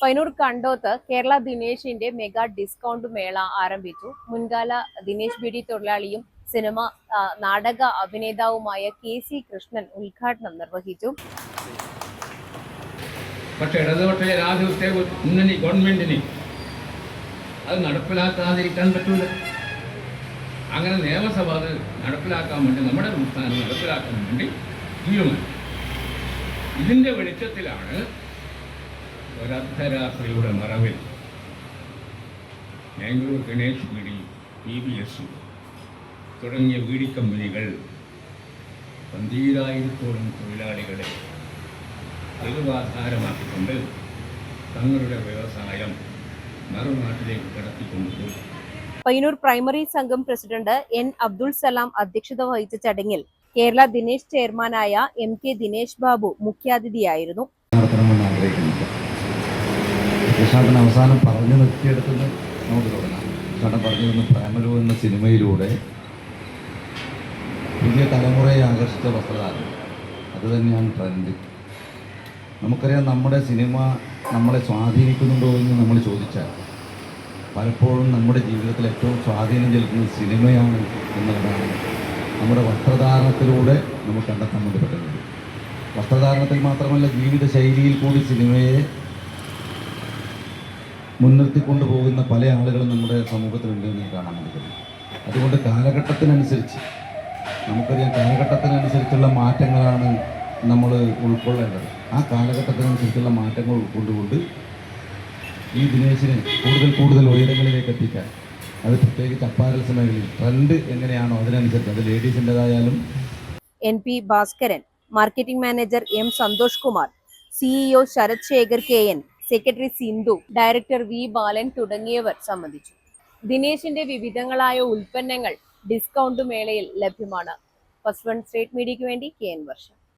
പൈനൂർ കണ്ടോത്ത് കേരള ദിനേശിന്റെ mega discount മേള ആരംഭിച്ചു. മുൻകാല ദിനേശ് ബിഡി തൊഴിലാളിയും സിനിമ നാടക അഭിനേതാവുമായ കെ സി കൃഷ്ണൻ ഉദ്ഘാടനം നിർവഹിച്ചു. പക്ഷേ ഇടതുപക്ഷ ജനാധിപത്യ മുന്നണി ഗവൺമെന്റിന് അത് നടപ്പിലാക്കാതിരിക്കാൻ പറ്റൂല. അങ്ങനെ നിയമസഭ അത് നടപ്പിലാക്കാൻ വേണ്ടി നമ്മുടെ സംസ്ഥാനം നടപ്പിലാക്കാൻ വേണ്ടി തീരുമാനം ഇതിന്റെ വെളിച്ചത്തിലാണ് ഒരർദ്ധരാത്രിയുടെ മറവിൽ Bangalore Ganesh Beedi P B S തുടങ്ങിയ വീടി കമ്പനികൾ പന്തീരായിരത്തോളം തൊഴിലാളികളെ തെളിവാധാരമാക്കിക്കൊണ്ട് തങ്ങളുടെ വ്യവസായം മറുനാട്ടിലേക്ക് കടത്തിക്കൊണ്ടുപോയി. പയ്യന്നൂർ പ്രൈമറി സംഘം പ്രസിഡന്റ് എൻ അബ്ദുൾ സലാം അധ്യക്ഷത വഹിച്ച ചടങ്ങിൽ കേരള ദിനേശ് ചെയർമാനായ എം കെ ദിനേശ് ബാബു മുഖ്യാതിഥിയായിരുന്നു. കൃഷ്ണാട്ടൻ അവസാനം പറഞ്ഞു നിർത്തിയെടുത്തത് നമുക്ക് തുടങ്ങാം. കൃഷ്ണാട്ടൻ പറഞ്ഞു തന്ന പ്രേമലു എന്ന സിനിമയിലൂടെ പുതിയ തലമുറയെ ആകർഷിച്ച വസ്ത്രധാരണം. അത് തന്നെയാണ് ട്രെൻഡ് നമുക്കറിയാം നമ്മുടെ സിനിമ നമ്മളെ സ്വാധീനിക്കുന്നുണ്ടോ എന്ന് നമ്മൾ ചോദിച്ചാൽ പലപ്പോഴും നമ്മുടെ ജീവിതത്തിൽ ഏറ്റവും സ്വാധീനം ചെലുത്തുന്ന സിനിമയാണ് എന്നുള്ളതാണ് നമ്മുടെ വസ്ത്രധാരണത്തിലൂടെ നമുക്ക് കണ്ടെത്താൻ വേണ്ടി പറ്റുന്നത് വസ്ത്രധാരണത്തിൽ മാത്രമല്ല ജീവിത ശൈലിയിൽ കൂടി സിനിമയെ മുൻനിർത്തിക്കൊണ്ട് പോകുന്ന പല ആളുകളും നമ്മുടെ സമൂഹത്തിലുണ്ട് എന്ന് കാണാൻ പറ്റുന്നു. അതുകൊണ്ട് കാലഘട്ടത്തിനനുസരിച്ച് നമുക്കറിയാം കാലഘട്ടത്തിനനുസരിച്ചുള്ള മാറ്റങ്ങളാണ് നമ്മൾ ഉൾക്കൊള്ളേണ്ടത്. ആ കാലഘട്ടത്തിനനുസരിച്ചുള്ള മാറ്റങ്ങൾ ഉൾക്കൊണ്ടുകൊണ്ട് ഈ ദിനേശിനെ കൂടുതൽ കൂടുതൽ ഉയരങ്ങളിലേക്ക് എത്തിക്കാൻ അത് പ്രത്യേകിച്ച് അപ്പാരൽസ് മേഖലയിൽ ട്രെൻഡ് എങ്ങനെയാണോ അതിനനുസരിച്ച് അത് ലേഡീസിന്റെതായാലും N P Bhaskaran marketing manager M Santhosh Kumar CEO Sarath Sekhar K N secretary Sindhu director V. Balan തുടങ്ങിയവർ സംബന്ധിച്ചു. ദിനേശിന്റെ വിവിധങ്ങളായ ഉൽപ്പന്നങ്ങൾ ഡിസ്കൗണ്ട് മേളയിൽ ലഭ്യമാണ്. ഫസ്റ്റ് വൺ സ്റ്റേറ്റ് മീഡിയയ്ക്ക് വേണ്ടി കെ. എൻ. വർഷം.